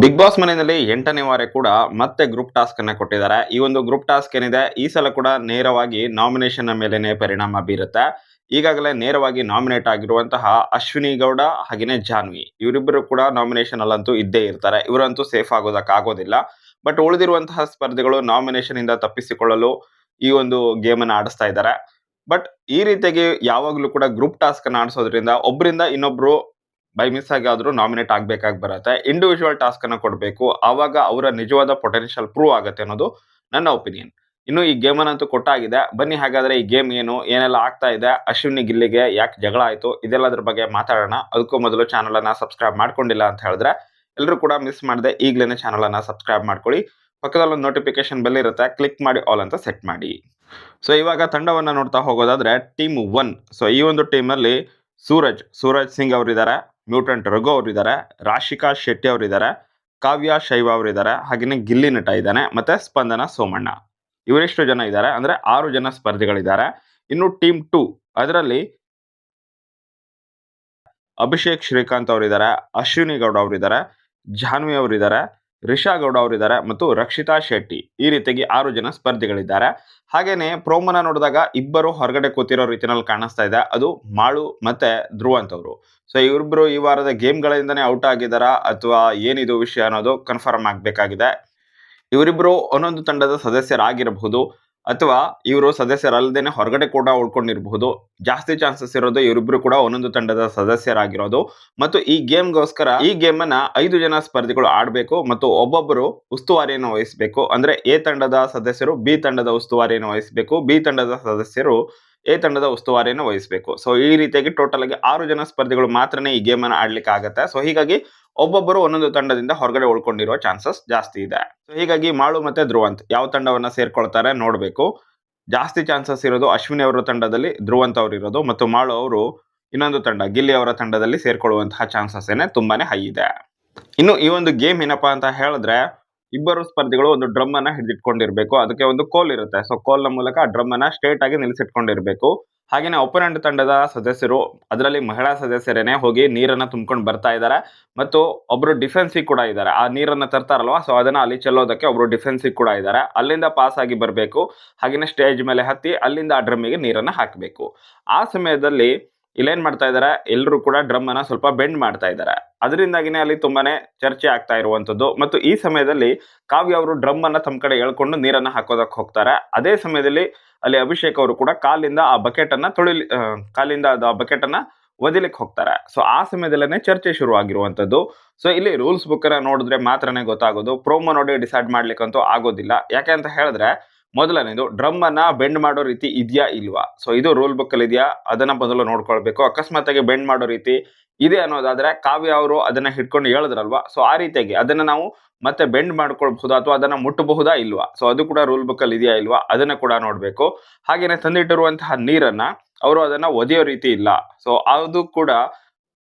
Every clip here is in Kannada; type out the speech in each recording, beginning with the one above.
ಬಿಗ್ ಬಾಸ್ ಮನೆಯಲ್ಲಿ ಎಂಟನೇ ವಾರ ಕೂಡ ಮತ್ತೆ ಗ್ರೂಪ್ ಟಾಸ್ಕ್ ಅನ್ನ ಕೊಟ್ಟಿದ್ದಾರೆ. ಈ ಒಂದು ಗ್ರೂಪ್ ಟಾಸ್ಕ್ ಏನಿದೆ, ಈ ಸಲ ಕೂಡ ನೇರವಾಗಿ ನಾಮಿನೇಷನ್ ಮೇಲೆನೆ ಪರಿಣಾಮ ಬೀರುತ್ತೆ. ಈಗಾಗಲೇ ನೇರವಾಗಿ ನಾಮಿನೇಟ್ ಆಗಿರುವಂತಹ ಅಶ್ವಿನಿ ಗೌಡ, ಹಾಗೇನೆ ಜಾನ್ವಿ ಇವರಿಬ್ಬರು ಕೂಡ ನಾಮಿನೇಷನ್ ಅಲ್ಲಂತೂ ಇದ್ದೇ ಇರ್ತಾರೆ. ಇವರಂತೂ ಸೇಫ್ ಆಗೋದಕ್ಕಾಗೋದಿಲ್ಲ ಬಟ್ ಉಳಿದಿರುವಂತಹ ಸ್ಪರ್ಧಿಗಳು ನಾಮಿನೇಷನ್ ಇಂದ ತಪ್ಪಿಸಿಕೊಳ್ಳಲು ಈ ಒಂದು ಗೇಮ್ ಅನ್ನ ಆಡಿಸ್ತಾ ಇದ್ದಾರೆ. ಬಟ್ ಈ ರೀತಿಯಾಗಿ ಯಾವಾಗಲೂ ಕೂಡ ಗ್ರೂಪ್ ಟಾಸ್ಕ್ ಅನ್ನ ಆಡಿಸೋದ್ರಿಂದ ಒಬ್ಬರಿಂದ ಇನ್ನೊಬ್ರು ಬೈ ಮಿಸ್ ಆಗಿ ಆದ್ರೂ ನಾಮಿನೇಟ್ ಆಗ್ಬೇಕಾಗಿ ಬರುತ್ತೆ. ಇಂಡಿವಿಜುವಲ್ ಟಾಸ್ಕ್ ಅನ್ನ ಕೊಡಬೇಕು. ಆವಾಗ ಅವರ ನಿಜವಾದ ಪೊಟೆನ್ಷಿಯಲ್ ಪ್ರೂವ್ ಆಗುತ್ತೆ ಅನ್ನೋದು ನನ್ನ ಒಪಿನಿಯನ್ ಇನ್ನು ಈ ಗೇಮ್ ಅನ್ನಂತೂ ಕೊಟ್ಟಾಗಿದೆ. ಬನ್ನಿ ಹಾಗಾದ್ರೆ ಈ ಗೇಮ್ ಏನು, ಏನೆಲ್ಲ ಆಗ್ತಾ ಇದೆ, ಅಶ್ವಿನಿ ಗಿಲ್ಲಿಗೆ ಯಾಕೆ ಜಗಳ ಆಯ್ತು, ಇದೆಲ್ಲದ್ರ ಬಗ್ಗೆ ಮಾತಾಡೋಣ. ಅದಕ್ಕೂ ಮೊದಲು ಚಾನಲ್ ಅನ್ನ ಸಬ್ಸ್ಕ್ರೈಬ್ ಮಾಡ್ಕೊಂಡಿಲ್ಲ ಅಂತ ಹೇಳಿದ್ರೆ ಎಲ್ಲರೂ ಕೂಡ ಮಿಸ್ ಮಾಡದೆ ಈಗಲೇ ಚಾನಲ್ ಅನ್ನ ಸಬ್ಸ್ಕ್ರೈಬ್ ಮಾಡ್ಕೊಳ್ಳಿ. ಪಕ್ಕದಲ್ಲೊಂದು ನೋಟಿಫಿಕೇಶನ್ ಬೆಲ್ ಇರುತ್ತೆ ಕ್ಲಿಕ್ ಮಾಡಿ ಆಲ್ ಅಂತ ಸೆಟ್ ಮಾಡಿ. ಸೊ ಇವಾಗ ತಂಡವನ್ನ ನೋಡ್ತಾ ಹೋಗೋದಾದ್ರೆ ಟೀಮ್ ಒನ್ ಸೊ ಈ ಒಂದು ಟೀಮ್ ಅಲ್ಲಿ ಸೂರಜ್ ಸೂರಜ್ ಸಿಂಗ್ ಅವರಿದ್ದಾರೆ ಮ್ಯೂಟೆಂಟ್ ರಘು ಅವರಿದ್ದಾರೆ, ರಾಶಿಕಾ ಶೆಟ್ಟಿ ಅವರಿದ್ದಾರೆ, ಕಾವ್ಯ ಶೈವ ಅವರಿದ್ದಾರೆ ಹಾಗೆಯೇ ಗಿಲ್ಲಿ ನಟ ಇದ್ದಾನೆ, ಮತ್ತೆ ಸ್ಪಂದನ ಸೋಮಣ್ಣ. ಇವರೆಷ್ಟು ಜನ ಇದ್ದಾರೆ, ಅಂದ್ರೆ ಆರು ಜನ ಸ್ಪರ್ಧಿಗಳಿದ್ದಾರೆ. ಇನ್ನು ಟೀಮ್ ಟೂ ಅದರಲ್ಲಿ ಅಭಿಷೇಕ್ ಶ್ರೀಕಾಂತ್ ಅವರಿದ್ದಾರೆ, ಅಶ್ವಿನಿ ಗೌಡ ಅವರಿದ್ದಾರೆ, ಜಾನ್ವಿ ಅವರಿದ್ದಾರೆ ರಿಷಾ ಗೌಡ ಅವರಿದ್ದಾರೆ ಮತ್ತು ರಕ್ಷಿತಾ ಶೆಟ್ಟಿ ಈ ರೀತಿಯಾಗಿ ಆರು ಜನ ಸ್ಪರ್ಧಿಗಳಿದ್ದಾರೆ. ಹಾಗೇನೆ ಪ್ರೋಮನ ನೋಡಿದಾಗ ಇಬ್ಬರು ಹೊರಗಡೆ ಕೂತಿರೋ ರೀತಿನಲ್ಲಿ ಕಾಣಿಸ್ತಾ ಇದೆ. ಅದು ಮಾಳು ಮತ್ತೆ ಧ್ರುವ ಅವರು ಸೊ ಇವರಿಬ್ರು ಈ ವಾರದ ಗೇಮ್ಗಳಿಂದನೇ ಔಟ್ ಆಗಿದ್ದಾರಾ ಅಥವಾ ಏನಿದು ವಿಷಯ ಅನ್ನೋದು ಕನ್ಫರ್ಮ್ ಆಗಬೇಕಾಗಿದೆ. ಇವರಿಬ್ರು ಒಂದೊಂದು ತಂಡದ ಸದಸ್ಯರಾಗಿರಬಹುದು. ಅಥವಾ ಇವರು ಸದಸ್ಯರಲ್ಲದೇ ಹೊರಗಡೆ ಕೂಡ ಉಳ್ಕೊಂಡಿರಬಹುದು. ಜಾಸ್ತಿ ಚಾನ್ಸಸ್ ಇರೋದು ಇವರಿಬ್ರು ಕೂಡ ಒಂದೊಂದು ತಂಡದ ಸದಸ್ಯರಾಗಿರೋದು. ಮತ್ತು ಈ ಗೇಮ್ಗೋಸ್ಕರ ಈ ಗೇಮ್ ಅನ್ನ ಐದು ಜನ ಸ್ಪರ್ಧಿಗಳು ಆಡಬೇಕು ಮತ್ತು ಒಬ್ಬೊಬ್ಬರು ಉಸ್ತುವಾರಿಯನ್ನು ವಹಿಸಬೇಕು. ಅಂದ್ರೆ ಎ ತಂಡದ ಸದಸ್ಯರು ಬಿ ತಂಡದ ಉಸ್ತುವಾರಿಯನ್ನು ವಹಿಸಬೇಕು. ಬಿ ತಂಡದ ಸದಸ್ಯರು ಎ ತಂಡದ ಉಸ್ತುವಾರಿಯನ್ನು ವಹಿಸಬೇಕು. ಸೊ ಈ ರೀತಿಯಾಗಿ ಟೋಟಲ್ ಆಗಿ ಆರು ಜನ ಸ್ಪರ್ಧಿಗಳು ಮಾತ್ರನೇ ಈ ಗೇಮ್ ಅನ್ನು ಆಡ್ಲಿಕ್ಕೆ ಆಗುತ್ತೆ ಸೊ ಹೀಗಾಗಿ ಒಬ್ಬೊಬ್ಬರು ಒಂದೊಂದು ತಂಡದಿಂದ ಹೊರಗಡೆ ಉಳ್ಕೊಂಡಿರೋ ಚಾನ್ಸಸ್ ಜಾಸ್ತಿ ಇದೆ. ಸೊ ಹೀಗಾಗಿ ಮಾಳು ಮತ್ತೆ ಧ್ರುವಂತ್ ಯಾವ ತಂಡವನ್ನ ಸೇರ್ಕೊಳ್ತಾರೆ ನೋಡಬೇಕು. ಜಾಸ್ತಿ ಚಾನ್ಸಸ್ ಇರೋದು ಅಶ್ವಿನಿ ಅವರ ತಂಡದಲ್ಲಿ, ಧ್ರುವಂತ್ ಅವರು ಇರೋದು ಮತ್ತು ಮಾಳು ಅವರು ಇನ್ನೊಂದು ತಂಡ, ಗಿಲ್ಲಿ ಅವರ ತಂಡದಲ್ಲಿ ಸೇರ್ಕೊಳ್ಳುವಂತಹ ಚಾನ್ಸಸ್ ಏನೇ ತುಂಬಾನೇ ಹೈ ಇದೆ. ಇನ್ನು ಈ ಒಂದು ಗೇಮ್ ಏನಪ್ಪಾ ಅಂತ ಹೇಳಿದ್ರೆ ಇಬ್ಬರು ಸ್ಪರ್ಧಿಗಳು ಒಂದು ಡ್ರಮ್ ಅನ್ನ ಹಿಡಿದಿಟ್ಕೊಂಡಿರ್ಬೇಕು. ಅದಕ್ಕೆ ಒಂದು ಕೋಲ್ ಇರುತ್ತೆ. ಸೊ ಕೋಲ್ನ ಮೂಲಕ ಆ ಡ್ರಮ್ ಅನ್ನ ಸ್ಟ್ರೇಟ್ ಆಗಿ ನಿಲ್ಲಿಸಿಟ್ಕೊಂಡಿರ್ಬೇಕು. ಹಾಗೇನೆ ಒಪೋನೆಂಟ್ ತಂಡದ ಸದಸ್ಯರು, ಅದರಲ್ಲಿ ಮಹಿಳಾ ಸದಸ್ಯರೇನೆ ಹೋಗಿ ನೀರನ್ನ ತುಂಬ್ಕೊಂಡು ಬರ್ತಾ ಇದ್ದಾರೆ ಮತ್ತು ಒಬ್ರು ಡಿಫೆನ್ಸಿಗೆ ಕೂಡ ಇದ್ದಾರೆ ಆ ನೀರನ್ನ ತರ್ತಾರಲ್ವಾ? ಸೊ ಅದನ್ನ ಅಲ್ಲಿ ಚೆಲ್ಲೋದಕ್ಕೆ ಒಬ್ರು ಡಿಫೆನ್ಸಿಗೆ ಕೂಡ ಇದ್ದಾರೆ ಅಲ್ಲಿಂದ ಪಾಸ್ ಆಗಿ ಬರಬೇಕು. ಹಾಗೇನೆ ಸ್ಟೇಜ್ ಮೇಲೆ ಹತ್ತಿ ಅಲ್ಲಿಂದ ಆ ಡ್ರಮ್ಮಿಗೆ ನೀರನ್ನ ಹಾಕಬೇಕು. ಆ ಸಮಯದಲ್ಲಿ ಇಲ್ಲೇನ್ ಮಾಡ್ತಾ ಇದ್ದಾರೆ ಎಲ್ಲರೂ ಕೂಡ ಡ್ರಮ್ ಅನ್ನ ಸ್ವಲ್ಪ ಬೆಂಡ್ ಮಾಡ್ತಾ ಇದ್ದಾರೆ ಅದರಿಂದಾಗಿನೇ ಅಲ್ಲಿ ತುಂಬಾನೇ ಚರ್ಚೆ ಆಗ್ತಾ ಇರುವಂತದ್ದು. ಮತ್ತು ಈ ಸಮಯದಲ್ಲಿ ಕಾವ್ಯ ಅವರು ಡ್ರಮ್ ಅನ್ನ ತಮ್ಮ ಕಡೆ ಎಳ್ಕೊಂಡು ನೀರನ್ನ ಹಾಕೋದಕ್ಕೆ ಹೋಗ್ತಾರೆ. ಅದೇ ಸಮಯದಲ್ಲಿ ಅಲ್ಲಿ ಅಭಿಷೇಕ್ ಅವರು ಕೂಡ ಕಾಲಿಂದ ಆ ಬಕೆಟ್ ಅನ್ನ ತೊಳಿಲಿ ಕಾಲಿಂದ ಅದು ಆ ಬಕೆಟ್ ಅನ್ನ ಒದಿಲಿಕ್ಕೆ ಹೋಗ್ತಾರೆ. ಸೊ ಆ ಸಮಯದಲ್ಲೇ ಚರ್ಚೆ ಶುರು ಆಗಿರುವಂತದ್ದು ಸೊ ಇಲ್ಲಿ ರೂಲ್ಸ್ ಬುಕ್ ಅನ್ನ ನೋಡಿದ್ರೆ ಮಾತ್ರನೇ ಗೊತ್ತಾಗೋದು. ಪ್ರೋಮೋ ನೋಡಿ ಡಿಸೈಡ್ ಮಾಡ್ಲಿಕ್ಕಂತೂ ಆಗೋದಿಲ್ಲ. ಯಾಕೆ ಅಂತ ಹೇಳಿದ್ರೆ ಮೊದಲನೇದು ಡ್ರಮ್ ಅನ್ನ ಬೆಂಡ್ ಮಾಡೋ ರೀತಿ ಇದೆಯಾ ಇಲ್ವಾ? ಸೊ ಇದು ರೂಲ್ ಬುಕ್ ಅಲ್ಲಿ ಇದೆಯಾ? ಅದನ್ನ ಮೊದಲು ನೋಡ್ಕೊಳ್ಬೇಕು. ಅಕಸ್ಮಾತ್ ಆಗಿ ಬೆಂಡ್ ಮಾಡೋ ರೀತಿ ಇದೆ ಅನ್ನೋದಾದ್ರೆ ಕಾವ್ಯ ಅವರು ಅದನ್ನ ಹಿಡ್ಕೊಂಡು ಹೇಳಿದ್ರಲ್ವಾ? ಸೊ ಆ ರೀತಿಯಾಗಿ ಅದನ್ನ ನಾವು ಮತ್ತೆ ಬೆಂಡ್ ಮಾಡ್ಕೊಳ್ಬಹುದು ಅಥವಾ ಅದನ್ನ ಮುಟ್ಟಬಹುದಾ ಇಲ್ವಾ? ಸೊ ಅದು ಕೂಡ ರೂಲ್ ಬುಕ್ ಅಲ್ಲಿ ಇದೆಯಾ ಇಲ್ವಾ? ಅದನ್ನ ಕೂಡ ನೋಡ್ಬೇಕು. ಹಾಗೇನೆ ತಂದಿಟ್ಟಿರುವಂತಹ ನೀರನ್ನ ಅವರು ಅದನ್ನ ಒದೆಯೋ ರೀತಿ ಇಲ್ಲ. ಸೊ ಅದು ಕೂಡ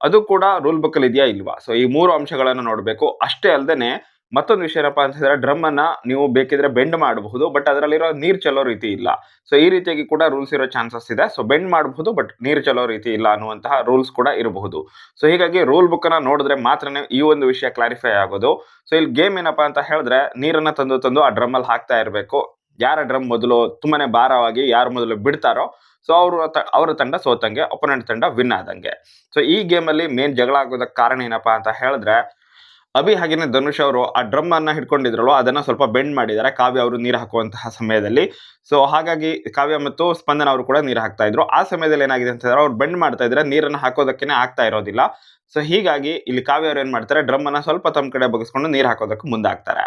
ಅದು ಕೂಡ ರೂಲ್ ಬುಕ್ ಅಲ್ಲಿ ಇದೆಯಾ ಇಲ್ವಾ? ಸೊ ಈ ಮೂರು ಅಂಶಗಳನ್ನು ನೋಡಬೇಕು. ಅಷ್ಟೇ ಅಲ್ಲದೆ ಮತ್ತೊಂದು ವಿಷಯ ಏನಪ್ಪಾ ಅಂತ ಹೇಳಿದ್ರೆ ಡ್ರಮ್ ಅನ್ನ ನೀವು ಬೇಕಿದ್ರೆ ಬೆಂಡ್ ಮಾಡಬಹುದು ಬಟ್ ಅದರಲ್ಲಿರೋ ನೀರ್ ಚಲೋ ರೀತಿ ಇಲ್ಲ. ಸೊ ಈ ರೀತಿಯಾಗಿ ಕೂಡ ರೂಲ್ಸ್ ಇರೋ ಚಾನ್ಸಸ್ ಇದೆ. ಸೊ ಬೆಂಡ್ ಮಾಡಬಹುದು ಬಟ್ ನೀರ್ ಚಲೋ ರೀತಿ ಇಲ್ಲ ಅನ್ನುವಂತಹ ರೂಲ್ಸ್ ಕೂಡ ಇರಬಹುದು. ಸೊ ಹೀಗಾಗಿ ರೂಲ್ ಬುಕ್ ಅನ್ನ ನೋಡಿದ್ರೆ ಮಾತ್ರನೇ ಈ ಒಂದು ವಿಷಯ ಕ್ಲಾರಿಫೈ ಆಗೋದು. ಸೊ ಇಲ್ಲಿ ಗೇಮ್ ಏನಪ್ಪಾ ಅಂತ ಹೇಳಿದ್ರೆ ನೀರನ್ನ ತಂದು ತಂದು ಆ ಡ್ರಮ್ ಅಲ್ಲಿ ಹಾಕ್ತಾ ಇರಬೇಕು. ಯಾರ ಡ್ರಮ್ ಮೊದಲು ತುಂಬಾನೇ ಭಾರವಾಗಿ ಯಾರು ಮೊದಲು ಬಿಡ್ತಾರೋ ಸೊ ಅವರು ಅವರ ತಂಡ ಸೋತಂಗೆ ಒಪೋನೆಂಟ್ ತಂಡ ವಿನ್ ಆದಂಗೆ. ಸೊ ಈ ಗೇಮ್ ಅಲ್ಲಿ ಮೇನ್ ಜಗಳ ಆಗೋದಕ್ಕೆ ಕಾರಣ ಏನಪ್ಪಾ ಅಂತ ಹೇಳಿದ್ರೆ ಅಭಿ ಹಾಗೇನೆ ಧನುಷ್ ಅವರು ಆ ಡ್ರಮ್ ಅನ್ನ ಹಿಡ್ಕೊಂಡಿದ್ರು ಅದನ್ನ ಸ್ವಲ್ಪ ಬೆಂಡ್ ಮಾಡಿದ್ದಾರೆ ಕಾವ್ಯ ಅವರು ನೀರು ಹಾಕುವಂತಹ ಸಮಯದಲ್ಲಿ. ಸೊ ಹಾಗಾಗಿ ಕಾವ್ಯ ಮತ್ತು ಸ್ಪಂದನ ಅವರು ಕೂಡ ನೀರು ಹಾಕ್ತಾ ಇದ್ರು. ಆ ಸಮಯದಲ್ಲಿ ಏನಾಗಿದೆ ಅಂತಂದ್ರೆ ಅವ್ರು ಬೆಂಡ್ ಮಾಡ್ತಾ ಇದ್ರೆ ನೀರನ್ನ ಹಾಕೋದಕ್ಕೆ ಆಗ್ತಾ ಇರೋದಿಲ್ಲ. ಸೊ ಹೀಗಾಗಿ ಇಲ್ಲಿ ಕಾವ್ಯ ಅವ್ರು ಏನ್ ಮಾಡ್ತಾರೆ ಡ್ರಮ್ ಅನ್ನ ಸ್ವಲ್ಪ ತಮ್ಮ ಕಡೆ ಬಗ್ಸ್ಕೊಂಡು ನೀರು ಹಾಕೋದಕ್ಕೆ ಮುಂದಾಗ್ತಾರೆ.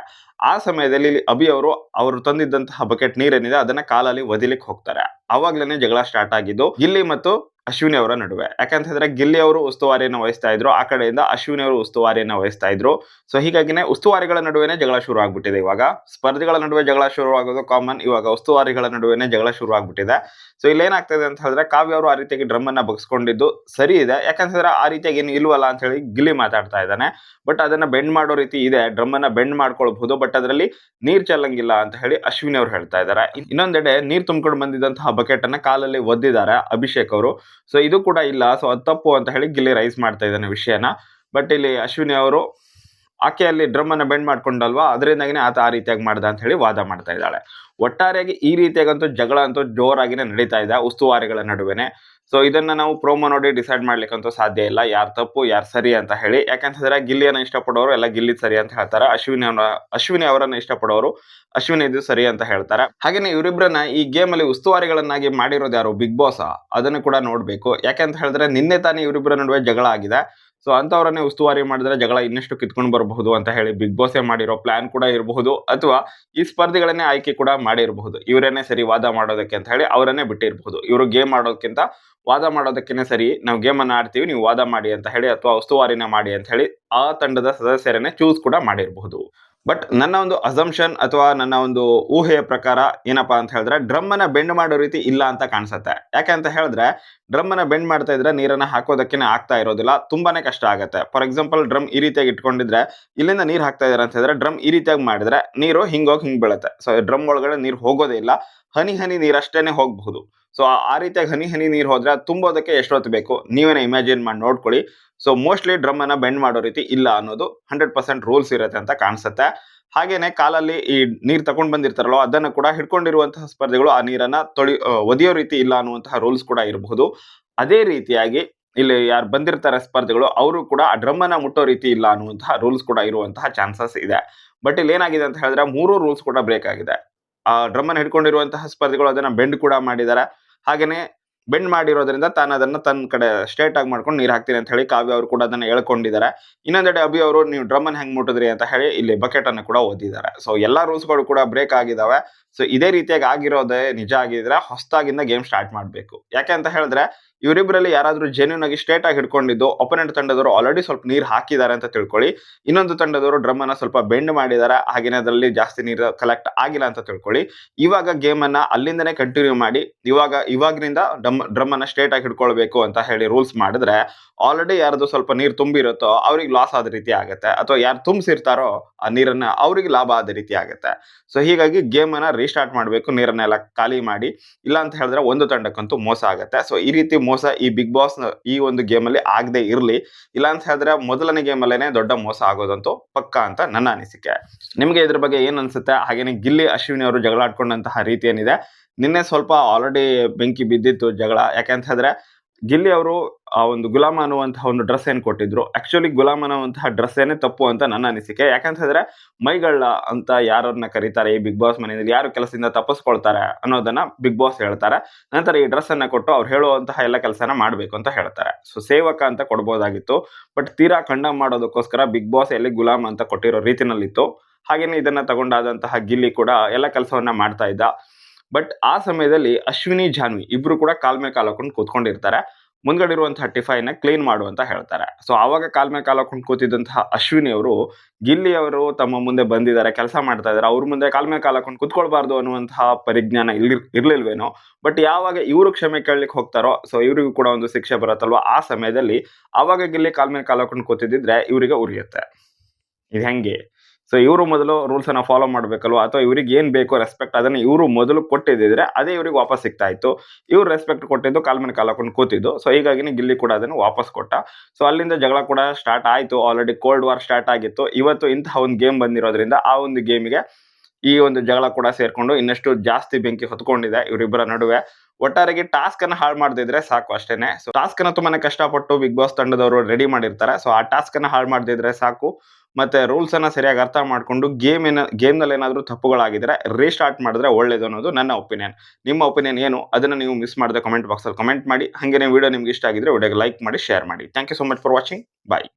ಆ ಸಮಯದಲ್ಲಿ ಇಲ್ಲಿ ಅಭಿ ಅವರು ಅವರು ತಂದಿದ್ದಂತಹ ಬಕೆಟ್ ನೀರೇನಿದೆ ಅದನ್ನ ಕಾಲಲ್ಲಿ ಒದಿಲಿಕ್ಕೆ ಹೋಗ್ತಾರೆ. ಅವಾಗ್ಲೇನೆ ಜಗಳ ಸ್ಟಾರ್ಟ್ ಆಗಿದ್ದು, ಇಲ್ಲಿ ಮತ್ತು ಅಶ್ವಿನಿ ಅವರ ನಡುವೆ. ಯಾಕಂತ ಹೇಳಿದ್ರೆ ಗಿಲ್ಲಿ ಅವರು ಉಸ್ತುವಾರಿಯನ್ನು ವಹಿಸ್ತಾ ಇದ್ರು, ಆ ಕಡೆಯಿಂದ ಅಶ್ವಿನಿ ಅವರು ಉಸ್ತುವಾರಿಯನ್ನು ವಹಿಸ್ತಾ ಇದ್ರು. ಸೊ ಹೀಗಾಗಿನೇ ಉಸ್ತುವಾರಿಗಳ ನಡುವೆನೇ ಜಗಳ ಶುರು ಆಗ್ಬಿಟ್ಟಿದೆ ಇವಾಗ. ಸ್ಪರ್ಧಿಗಳ ನಡುವೆ ಜಗಳ ಶುರು ಆಗೋದು ಕಾಮನ್ ಇವಾಗ ಉಸ್ತುವಾರಿಗಳ ನಡುವೆನೇ ಜಗಳ ಶುರು ಆಗ್ಬಿಟ್ಟಿದೆ. ಸೊ ಇಲ್ಲಿ ಏನಾಗ್ತದೆ ಅಂತ ಹೇಳಿದ್ರೆ ಕಾವ್ಯ ಅವರು ಆ ರೀತಿಯಾಗಿ ಡ್ರಮ್ ಅನ್ನ ಬಗ್ಸ್ಕೊಂಡಿದ್ದು ಸರಿ ಇದೆ. ಯಾಕಂತ ಆ ರೀತಿಯಾಗಿ ಏನು ಇಲ್ವಲ್ಲ ಅಂತ ಹೇಳಿ ಗಿಲ್ಲಿ ಮಾತಾಡ್ತಾ ಇದ್ದಾನೆ. ಬಟ್ ಅದನ್ನ ಬೆಂಡ್ ಮಾಡೋ ರೀತಿ ಇದೆ. ಡ್ರಮ್ ಅನ್ನ ಬೆಂಡ್ ಮಾಡ್ಕೊಳ್ಬಹುದು. ಬಟ್ ಅದರಲ್ಲಿ ನೀರ್ ಚೆಲ್ಲಂಗಿಲ್ಲ ಅಂತ ಹೇಳಿ ಅಶ್ವಿನಿ ಅವರು ಹೇಳ್ತಾ ಇದ್ದಾರೆ. ಇನ್- ಇನ್ನೊಂದೆಡೆ ನೀರ್ ತುಂಬಿಕೊಂಡು ಬಂದಿದ್ದಂತಹ ಬಕೆಟ್ ಅನ್ನ ಕಾಲಲ್ಲಿ ಒದ್ದಿದ್ದಾರೆ ಅಭಿಷೇಕ್ ಅವರು. ಸೊ ಇದು ಕೂಡ ಇಲ್ಲ. ಸೊ ಅದು ತಪ್ಪು ಅಂತ ಹೇಳಿ ಗಿಲ್ಲಿ ರೈಸ್ ಮಾಡ್ತಾ ಇದ್ದಾನೆ ವಿಷಯನ. ಬಟ್ ಇಲ್ಲಿ ಅಶ್ವಿನಿ ಅವರು ಆಕೆ ಅಲ್ಲಿ ಡ್ರಮ್ ಅನ್ನ ಬೆಂಡ್ ಮಾಡ್ಕೊಂಡಲ್ವಾ? ಅದರಿಂದಾಗಿನೇ ಆತ ಆ ರೀತಿಯಾಗಿ ಮಾಡ್ದ ಅಂತ ಹೇಳಿ ವಾದ ಮಾಡ್ತಾ ಇದ್ದಾಳೆ. ಒಟ್ಟಾರೆಯಾಗಿ ಈ ರೀತಿಯಾಗಂತೂ ಜಗಳ ಅಂತೂ ಜೋರಾಗಿನೇ ನಡೀತಾ ಇದೆ ಉಸ್ತುವಾರಿಗಳ ನಡುವೆನೆ. ಸೊ ಇದನ್ನ ನಾವು ಪ್ರೋಮೋ ನೋಡಿ ಡಿಸೈಡ್ ಮಾಡ್ಲಿಕ್ಕಂತೂ ಸಾಧ್ಯ ಇಲ್ಲ, ಯಾರು ತಪ್ಪು, ಯಾರು ಸರಿ ಅಂತ ಹೇಳಿ. ಯಾಕಂತಂದ್ರೆ ಗಿಲ್ಲಿಯನ್ನು ಇಷ್ಟಪಡೋರು ಎಲ್ಲ ಗಿಲ್ಲಿ ಸರಿ ಅಂತ ಹೇಳ್ತಾರೆ, ಅಶ್ವಿನಿ ಅವರ, ಅಶ್ವಿನಿ ಅವರನ್ನ ಇಷ್ಟಪಡೋರು ಅಶ್ವಿನಿ ಇದು ಸರಿ ಅಂತ ಹೇಳ್ತಾರೆ. ಹಾಗೇನೆ ಇವರಿಬ್ಬರನ್ನ ಈ ಗೇಮ್ ಅಲ್ಲಿ ಉಸ್ತುವಾರಿಗಳನ್ನಾಗಿ ಮಾಡಿರೋದು ಯಾರು? ಬಿಗ್ ಬಾಸ್ ಅದನ್ನು ಕೂಡ ನೋಡ್ಬೇಕು. ಯಾಕೆಂತ ಹೇಳಿದ್ರೆ ನಿನ್ನೆ ತಾನೇ ಇವರಿಬ್ಬರ ನಡುವೆ ಜಗಳ ಆಗಿದೆ. ಸೊ ಅಂತವರನ್ನೇ ಉಸ್ತುವಾರಿ ಮಾಡಿದ್ರೆ ಜಗಳ ಇನ್ನಷ್ಟು ಕಿತ್ಕೊಂಡು ಬರಬಹುದು ಅಂತ ಹೇಳಿ ಬಿಗ್ ಬಾಸ್ ಮಾಡಿರೋ ಪ್ಲಾನ್ ಕೂಡ ಇರಬಹುದು ಅಥವಾ ಈ ಸ್ಪರ್ಧಿಗಳನ್ನೇ ಆಯ್ಕೆ ಕೂಡ ಮಾಡಿರಬಹುದು. ಇವರನ್ನೇ ಸರಿ ವಾದ ಮಾಡೋದಕ್ಕೆ ಅಂತ ಹೇಳಿ ಅವರನ್ನೇ ಬಿಟ್ಟಿರಬಹುದು. ಇವರು ಗೇಮ್ ಮಾಡೋದಕ್ಕಿಂತ ವಾದ ಮಾಡೋದಕ್ಕೇನೆ ಸರಿ ನಾವು ಗೇಮ್ ಅನ್ನ ಆಡ್ತೀವಿ, ನೀವು ವಾದ ಮಾಡಿ ಅಂತ ಹೇಳಿ ಅಥವಾ ಉಸ್ತುವಾರಿನೇ ಮಾಡಿ ಅಂತ ಹೇಳಿ ಆ ತಂಡದ ಸದಸ್ಯರನ್ನೇ ಚೂಸ್ ಕೂಡ ಮಾಡಿರಬಹುದು. ಬಟ್ ನನ್ನ ಒಂದು ಅಸಂಪ್ಷನ್ ಅಥವಾ ನನ್ನ ಒಂದು ಊಹೆಯ ಪ್ರಕಾರ ಏನಪ್ಪಾ ಅಂತ ಹೇಳಿದ್ರೆ ಡ್ರಮ್ ಅನ್ನ ಬೆಂಡ್ ಮಾಡೋ ರೀತಿ ಇಲ್ಲ ಅಂತ ಕಾಣಿಸುತ್ತೆ. ಯಾಕೆ ಅಂತ ಹೇಳಿದ್ರೆ ಡ್ರಮ್ ಅನ್ನ ಬೆಂಡ್ ಮಾಡ್ತಾ ಇದ್ರೆ ನೀರನ್ನ ಹಾಕೋದಕ್ಕೆ ಆಗ್ತಾ ಇರೋದಿಲ್ಲ, ತುಂಬಾನೇ ಕಷ್ಟ ಆಗುತ್ತೆ. ಫಾರ್ ಎಕ್ಸಾಂಪಲ್ ಡ್ರಮ್ ಈ ರೀತಿಯಾಗಿ ಇಟ್ಕೊಂಡಿದ್ರೆ, ಇಲ್ಲಿಂದ ನೀರು ಹಾಕ್ತಾ ಅಂತ ಹೇಳಿದ್ರೆ, ಡ್ರಮ್ ಈ ರೀತಿಯಾಗಿ ಮಾಡಿದ್ರೆ ನೀರು ಹಿಂಗೋಗಿ ಹಿಂಗೆ ಬೀಳುತ್ತೆ. ಸೊ ಡ್ರಮ್ ಒಳಗಡೆ ನೀರು ಹೋಗೋದೇ ಇಲ್ಲ. ಹನಿ ಹನಿ ನೀರಷ್ಟೇನೆ ಹೋಗಬಹುದು. ಸೊ ಆ ರೀತಿಯಾಗಿ ಹನಿ ಹನಿ ನೀರು ಹೋದ್ರೆ ತುಂಬೋದಕ್ಕೆ ಎಷ್ಟೊತ್ತು ಬೇಕು? ನೀವೇನೇ ಇಮ್ಯಾಜಿನ್ ಮಾಡಿ ನೋಡ್ಕೊಳ್ಳಿ. ಸೊ ಮೋಸ್ಟ್ಲಿ ಡ್ರಮ್ ಅನ್ನ ಬೆಂಡ್ ಮಾಡೋ ರೀತಿ ಇಲ್ಲ ಅನ್ನೋದು ಹಂಡ್ರೆಡ್ ಪರ್ಸೆಂಟ್ ರೂಲ್ಸ್ ಇರುತ್ತೆ ಅಂತ ಕಾಣಿಸುತ್ತೆ. ಹಾಗೇನೆ ಕಾಲಲ್ಲಿ ಈ ನೀರು ತಗೊಂಡ್ ಬಂದಿರ್ತಾರಲ್ಲ ಅದನ್ನು ಕೂಡ ಹಿಡ್ಕೊಂಡಿರುವಂತಹ ಸ್ಪರ್ಧೆಗಳು ಆ ನೀರನ್ನ ತೊಳಿ ಒದೆಯೋ ರೀತಿ ಇಲ್ಲ ಅನ್ನುವಂತಹ ರೂಲ್ಸ್ ಕೂಡ ಇರಬಹುದು. ಅದೇ ರೀತಿಯಾಗಿ ಇಲ್ಲಿ ಯಾರು ಬಂದಿರ್ತಾರೆ ಸ್ಪರ್ಧೆಗಳು, ಅವರು ಕೂಡ ಆ ಡ್ರಮ್ ಅನ್ನ ಮುಟ್ಟೋ ರೀತಿ ಇಲ್ಲ ಅನ್ನುವಂತಹ ರೂಲ್ಸ್ ಕೂಡ ಇರುವಂತಹ ಚಾನ್ಸಸ್ ಇದೆ. ಬಟ್ ಇಲ್ಲಿ ಏನಾಗಿದೆ ಅಂತ ಹೇಳಿದ್ರೆ ಮೂರು ರೂಲ್ಸ್ ಕೂಡ ಬ್ರೇಕ್ ಆಗಿದೆ. ಆ ಡ್ರಮ್ ಅನ್ನ ಹಿಡ್ಕೊಂಡಿರುವಂತಹ ಸ್ಪರ್ಧೆಗಳು ಅದನ್ನ ಬೆಂಡ್ ಕೂಡ ಮಾಡಿದ್ದಾರೆ. ಹಾಗೇನೆ ಬೆಂಡ್ ಮಾಡಿರೋದ್ರಿಂದ ತಾನು ಅದನ್ನ ತನ್ನ ಕಡೆ ಸ್ಟ್ರೇಟ್ ಆಗಿ ಮಾಡ್ಕೊಂಡು ನೀರು ಹಾಕ್ತೀನಿ ಅಂತ ಹೇಳಿ ಕಾವ್ಯ ಅವರು ಕೂಡ ಅದನ್ನ ಹೇಳ್ಕೊಂಡಿದ್ದಾರೆ. ಇನ್ನೊಂದೆಡೆ ಅಭಿ ಅವರು, ನೀವು ಡ್ರಮ್ ಹೆಂಗೆ ಮುಟ್ಟಿದ್ರಿ? ಅಂತ ಹೇಳಿ ಇಲ್ಲಿ ಬಕೆಟ್ ಅನ್ನು ಕೂಡ ಓದಿದ್ದಾರೆ ಸೊ ಎಲ್ಲಾ ರೂಲ್ಸ್ಗಳು ಕೂಡ ಬ್ರೇಕ್ ಆಗಿದಾವೆ. ಸೊ ಇದೇ ರೀತಿಯಾಗಿ ಆಗಿರೋದೇ ನಿಜ ಆಗಿದ್ರೆ ಹೊಸದಾಗಿಂದ ಗೇಮ್ ಸ್ಟಾರ್ಟ್ ಮಾಡಬೇಕು. ಯಾಕೆ ಅಂತ ಹೇಳಿದ್ರೆ ಇವರಿಬ್ಬರಲ್ಲಿ ಯಾರಾದರೂ ಜೆನ್ಯೂನ್ ಆಗಿ ಸ್ಟ್ರೇಟ್ ಆಗಿ ಹಿಡ್ಕೊಂಡಿದ್ದು ಒಪೋನೆಂಟ್ ತಂಡದವರು ಆಲ್ರೆಡಿ ಸ್ವಲ್ಪ ನೀರು ಹಾಕಿದ್ದಾರೆ ಅಂತ ತಿಳ್ಕೊಳ್ಳಿ. ಇನ್ನೊಂದು ತಂಡದವರು ಡ್ರಮ್ ಅನ್ನ ಸ್ವಲ್ಪ ಬೆಂಡ್ ಮಾಡಿದ್ದಾರೆ, ಹಾಗೇನೆ ಅದರಲ್ಲಿ ಜಾಸ್ತಿ ನೀರು ಕಲೆಕ್ಟ್ ಆಗಿಲ್ಲ ಅಂತ ತಿಳ್ಕೊಳ್ಳಿ. ಇವಾಗ ಗೇಮ್ ಅನ್ನ ಅಲ್ಲಿಂದನೇ ಕಂಟಿನ್ಯೂ ಮಾಡಿ, ಇವಾಗ, ಇವಾಗಿನಿಂದ ಡಮ್ ಡ್ರಮ್ ಅನ್ನ ಸ್ಟ್ರೇಟ್ ಆಗಿ ಹಿಡ್ಕೊಳ್ಬೇಕು ಅಂತ ಹೇಳಿ ರೂಲ್ಸ್ ಮಾಡಿದ್ರೆ ಆಲ್ರೆಡಿ ಯಾರ್ದು ಸ್ವಲ್ಪ ನೀರು ತುಂಬಿರುತ್ತೋ ಅವ್ರಿಗೆ ಲಾಸ್ ಆದ ರೀತಿ ಆಗುತ್ತೆ. ಅಥವಾ ಯಾರು ತುಂಬಿಸಿರ್ತಾರೋ ಆ ನೀರನ್ನ ಅವ್ರಿಗೆ ಲಾಭ ಆದ ರೀತಿ ಆಗುತ್ತೆ. ಸೊ ಹೀಗಾಗಿ ಗೇಮ್ ಅನ್ನ ರೀಸ್ಟಾರ್ಟ್ ಮಾಡಬೇಕು, ನೀರನ್ನೆಲ್ಲ ಖಾಲಿ ಮಾಡಿ. ಇಲ್ಲ ಅಂತ ಹೇಳಿದ್ರೆ ಒಂದು ತಂಡಕ್ಕಂತೂ ಮೋಸ ಆಗುತ್ತೆ. ಸೊ ಈ ರೀತಿ ಮೋಸ ಈ ಬಿಗ್ ಬಾಸ್ ಈ ಒಂದು ಗೇಮ್ ಅಲ್ಲಿ ಆಗದೆ ಇರಲಿ. ಇಲ್ಲ ಅಂತ ಹೇಳಿದ್ರೆ ಮೊದಲನೇ ಗೇಮ್ ಅಲ್ಲೇನೆ ದೊಡ್ಡ ಮೋಸ ಆಗೋದಂತೂ ಪಕ್ಕ ಅಂತ ನನ್ನ ಅನಿಸಿಕೆ. ನಿಮಗೆ ಇದ್ರ ಬಗ್ಗೆ ಏನು ಅನ್ಸುತ್ತೆ? ಹಾಗೇನೆ ಗಿಲ್ಲಿ, ಅಶ್ವಿನಿ ಅವರು ಜಗಳ ಆಡ್ಕೊಂಡಂತಹ ರೀತಿ ಏನಿದೆ? ನಿನ್ನೆ ಸ್ವಲ್ಪ ಆಲ್ರೆಡಿ ಬೆಂಕಿ ಬಿದ್ದಿತ್ತು ಜಗಳ. ಯಾಕಂತ ಹೇಳಿದ್ರೆ ಗಿಲ್ಲಿ ಅವರು ಆ ಒಂದು ಗುಲಾಮ ಅನ್ನುವಂತಹ ಒಂದು ಡ್ರೆಸ್ ಏನ್ ಕೊಟ್ಟಿದ್ರು? ಆಕ್ಚುಲಿ ಗುಲಾಮ್ ಅನ್ನುವಂತಹ ಡ್ರೆಸ್ ಏನೇ ತಪ್ಪು ಅಂತ ನನ್ನ ಅನಿಸಿಕೆ. ಯಾಕಂತ ಹೇಳಿದ್ರೆ ಮೈಗಳ ಅಂತ ಯಾರನ್ನ ಕರೀತಾರೆ, ಈ ಬಿಗ್ ಬಾಸ್ ಮನೆಯಲ್ಲಿ ಯಾರು ಕೆಲಸದಿಂದ ತಪ್ಪಿಸ್ಕೊಳ್ತಾರೆ ಅನ್ನೋದನ್ನ ಬಿಗ್ ಬಾಸ್ ಹೇಳ್ತಾರೆ. ನಂತರ ಈ ಡ್ರೆಸ್ ಅನ್ನ ಕೊಟ್ಟು ಅವ್ರು ಹೇಳುವಂತಹ ಎಲ್ಲ ಕೆಲಸನ ಮಾಡಬೇಕು ಅಂತ ಹೇಳ್ತಾರೆ. ಸೊ ಸೇವಕ ಅಂತ ಕೊಡ್ಬೋದಾಗಿತ್ತು. ಬಟ್ ತೀರಾ ಖಂಡ ಮಾಡೋದಕ್ಕೋಸ್ಕರ ಬಿಗ್ ಬಾಸ್ ಎಲ್ಲಿ ಗುಲಾಮ್ ಅಂತ ಕೊಟ್ಟಿರೋ ರೀತಿನಲ್ಲಿತ್ತು. ಹಾಗೇನೆ ಇದನ್ನ ತಗೊಂಡಾದಂತಹ ಗಿಲ್ಲಿ ಕೂಡ ಎಲ್ಲ ಕೆಲಸವನ್ನ ಮಾಡ್ತಾ ಇದ್ದ. ಬಟ್ ಆ ಸಮಯದಲ್ಲಿ ಅಶ್ವಿನಿ, ಜಾನ್ವಿ ಇಬ್ರು ಕೂಡ ಕಾಲ್ಮೆ ಮೇಲೆ ಹಾಕೊಂಡು ಕೂತ್ಕೊಂಡಿರ್ತಾರೆ. ಮುಂದ್ಗಡೆ ಇರುವಂತಹ ಟಿಫೈನ ಕ್ಲೀನ್ ಮಾಡು ಅಂತ ಹೇಳ್ತಾರೆ. ಸೊ ಆವಾಗ ಕಾಲ್ಮೆ ಮೇಲೆ ಕಾಲ್ ಕೂತಿದ್ದಂತಹ ಅಶ್ವಿನಿ ಅವರು, ಗಿಲ್ಲಿ ಅವರು ತಮ್ಮ ಮುಂದೆ ಬಂದಿದ್ದಾರೆ, ಕೆಲಸ ಮಾಡ್ತಾ ಇದ್ದಾರೆ. ಅವ್ರ ಮುಂದೆ ಕಾಲ್ಮೆ ಮೇಲೆ ಕಾಲ್ ಹಾಕೊಂಡು ಕುತ್ಕೊಳ್ಬಾರ್ದು ಅನ್ನುವಂತಹ ಪರಿಜ್ಞಾನ ಇಲ್ಲಿ ಇರ್ಲಿಲ್ವೇನೋ? ಬಟ್ ಯಾವಾಗ ಇವರು ಕ್ಷಮೆ ಕೇಳಲಿಕ್ಕೆ ಹೋಗ್ತಾರೋ ಸೊ ಇವರಿಗೂ ಕೂಡ ಒಂದು ಶಿಕ್ಷೆ ಬರುತ್ತಲ್ವಾ? ಆ ಸಮಯದಲ್ಲಿ ಆವಾಗ ಗಿಲ್ಲಿ ಕಾಲ್ಮೆ ಮೇಲೆ ಕಾಲ್ ಹಾಕೊಂಡು ಕೂತಿದ್ದಿದ್ರೆ ಇವರಿಗೆ ಉರಿಯುತ್ತೆ. ಇದು ಹೆಂಗೆ? ಸೊ ಇವರು ಮೊದಲು ರೂಲ್ಸ್ ಅನ್ನ ಫಾಲೋ ಮಾಡಬೇಕಲ್ವ? ಅಥವಾ ಇವ್ರಿಗೆ ಏನು ಬೇಕೋ ರೆಸ್ಪೆಕ್ಟ್ ಅದನ್ನ ಇವರು ಮೊದಲು ಕೊಟ್ಟಿದ್ದಿದ್ರೆ ಅದೇ ಇವ್ರಿಗೆ ವಾಪಸ್ ಸಿಗ್ತಾ ಇತ್ತು. ಇವ್ರು ರೆಸ್ಪೆಕ್ಟ್ ಕೊಟ್ಟಿದ್ದು ಕಾಲ್ ಮೇಲೆ ಕಾಲ್ ಹಾಕೊಂಡು ಕೂತಿದ್ದು. ಸೊ ಹೀಗಾಗಿ ಗಿಲ್ಲಿ ಕೂಡ ಅದನ್ನು ವಾಪಸ್ ಕೊಟ್ಟ. ಸೊ ಅಲ್ಲಿಂದ ಜಗಳ ಕೂಡ ಸ್ಟಾರ್ಟ್ ಆಯಿತು. ಆಲ್ರೆಡಿ ಕೋಲ್ಡ್ ವಾರ್ ಸ್ಟಾರ್ಟ್ ಆಗಿತ್ತು. ಇವತ್ತು ಇಂತಹ ಒಂದು ಗೇಮ್ ಬಂದಿರೋದ್ರಿಂದ ಆ ಒಂದು ಗೇಮಿಗೆ ಈ ಒಂದು ಜಗಳ ಕೂಡ ಸೇರ್ಕೊಂಡು ಇನ್ನಷ್ಟು ಜಾಸ್ತಿ ಬೆಂಕಿ ಹೊತ್ಕೊಂಡಿದೆ ಇವರಿಬ್ಬರ ನಡುವೆ. ಒಟ್ಟಾರೆಗೆ ಟಾಸ್ಕ್ ಅನ್ನ ಹಾಳು ಮಾಡದಿದ್ರೆ ಸಾಕು ಅಷ್ಟೇನೆ. ಸೊ ಟಾಸ್ಕ್ ಅನ್ನ ತುಂಬಾನೇ ಕಷ್ಟಪಟ್ಟು ಬಿಗ್ ಬಾಸ್ ತಂಡದವರು ರೆಡಿ ಮಾಡಿರ್ತಾರೆ. ಸೊ ಆ ಟಾಸ್ಕ್ ಅನ್ನ ಹಾಳು ಮಾಡದಿದ್ರೆ ಸಾಕು. ಮತ್ತೆ ರೂಲ್ಸ್ ಅನ್ನ ಸರಿಯಾಗಿ ಅರ್ಥ ಮಾಡ್ಕೊಂಡು ಗೇಮ್ ಏನ ಗೇಮ್ನಲ್ಲಿ ಏನಾದ್ರೂ ತಪ್ಪುಗಳಾಗಿದ್ರೆ ರೀಸ್ಟಾರ್ಟ್ ಮಾಡಿದ್ರೆ ಒಳ್ಳೇದು ಅನ್ನೋದು ನನ್ನ ಒಪಿನಿಯನ್ ನಿಮ್ಮ ಒಪಿನಿಯನ್ ಏನು? ಅದನ್ನ ನೀವು ಮಿಸ್ ಮಾಡದೆ ಕಮೆಂಟ್ ಬಾಕ್ಸ್ ಅಲ್ಲಿ ಕಮೆಂಟ್ ಮಾಡಿ. ಹಾಗೆ ವಿಡಿಯೋ ನಿಮ್ಗೆ ಇಷ್ಟ ಆಗಿದ್ರೆ ವಿಡಿಯೋಗೆ ಲೈಕ್ ಮಾಡಿ ಶೇರ್ ಮಾಡಿ. Thank you so much for watching bye